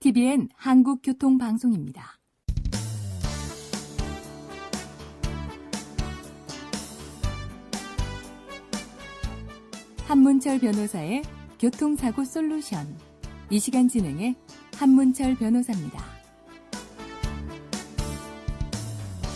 TBN 한국교통방송입니다. 한문철 변호사의 교통사고 솔루션. 이 시간 진행의 한문철 변호사입니다.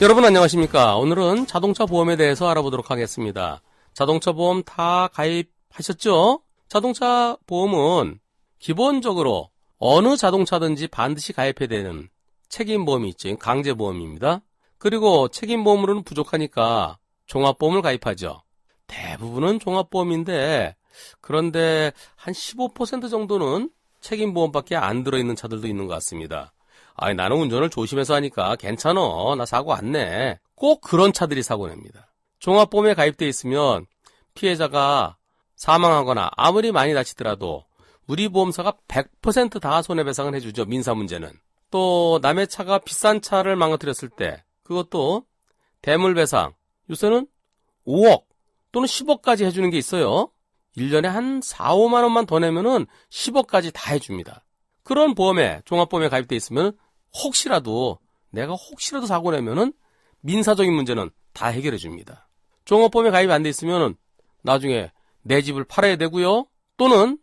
여러분 안녕하십니까? 오늘은 자동차 보험에 대해서 알아보도록 하겠습니다. 자동차 보험 다 가입하셨죠? 자동차 보험은 기본적으로 어느 자동차든지 반드시 가입해야 되는 책임보험이 있죠. 강제보험입니다. 그리고 책임보험으로는 부족하니까 종합보험을 가입하죠. 대부분은 종합보험인데 그런데 한 15% 정도는 책임보험밖에 안 들어있는 차들도 있는 것 같습니다. 아니 나는 운전을 조심해서 하니까 괜찮어. 나 사고 안 내. 꼭 그런 차들이 사고 냅니다. 종합보험에 가입돼 있으면 피해자가 사망하거나 아무리 많이 다치더라도 우리 보험사가 100%다 손해배상을 해주죠. 민사 문제는. 또 남의 차가 비싼 차를 망가뜨렸을 때 그것도 대물배상 요새는 5억 또는 10억까지 해주는 게 있어요. 1년에 한 4, 5만 원만 더 내면은 10억까지 다 해줍니다. 그런 보험에 종합보험에 가입돼 있으면 혹시라도 내가 혹시라도 사고 내면은 민사적인 문제는 다 해결해 줍니다. 종합보험에 가입 안 돼 있으면은 나중에 내 집을 팔아야 되고요. 또는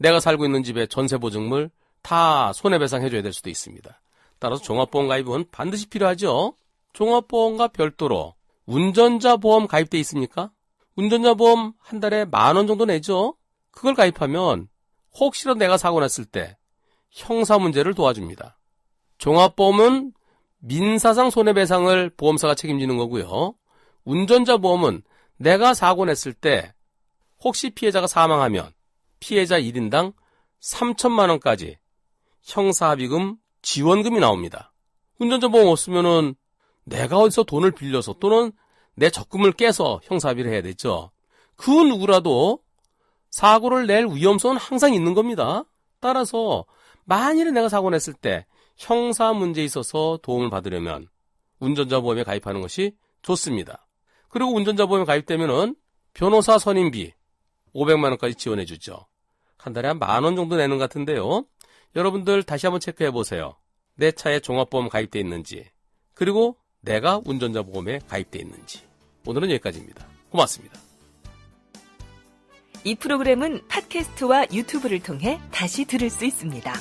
내가 살고 있는 집의 전세 보증물 다 손해배상 해줘야 될 수도 있습니다. 따라서 종합보험 가입은 반드시 필요하죠. 종합보험과 별도로 운전자 보험 가입돼 있습니까? 운전자 보험 한 달에 만 원 정도 내죠? 그걸 가입하면 혹시라도 내가 사고 났을 때 형사 문제를 도와줍니다. 종합보험은 민사상 손해배상을 보험사가 책임지는 거고요. 운전자 보험은 내가 사고 냈을 때 혹시 피해자가 사망하면 피해자 1인당 3천만 원까지 형사합의금 지원금이 나옵니다. 운전자 보험 없으면은 내가 어디서 돈을 빌려서 또는 내 적금을 깨서 형사합의를 해야 되죠. 그 누구라도 사고를 낼 위험성은 항상 있는 겁니다. 따라서 만일에 내가 사고 냈을 때 형사 문제에 있어서 도움을 받으려면 운전자 보험에 가입하는 것이 좋습니다. 그리고 운전자 보험에 가입되면은 변호사 선임비 500만 원까지 지원해 주죠. 한 달에 한 만 원 정도 내는 것 같은데요. 여러분들 다시 한번 체크해 보세요. 내 차에 종합보험 가입돼 있는지, 그리고 내가 운전자 보험에 가입돼 있는지. 오늘은 여기까지입니다. 고맙습니다. 이 프로그램은 팟캐스트와 유튜브를 통해 다시 들을 수 있습니다.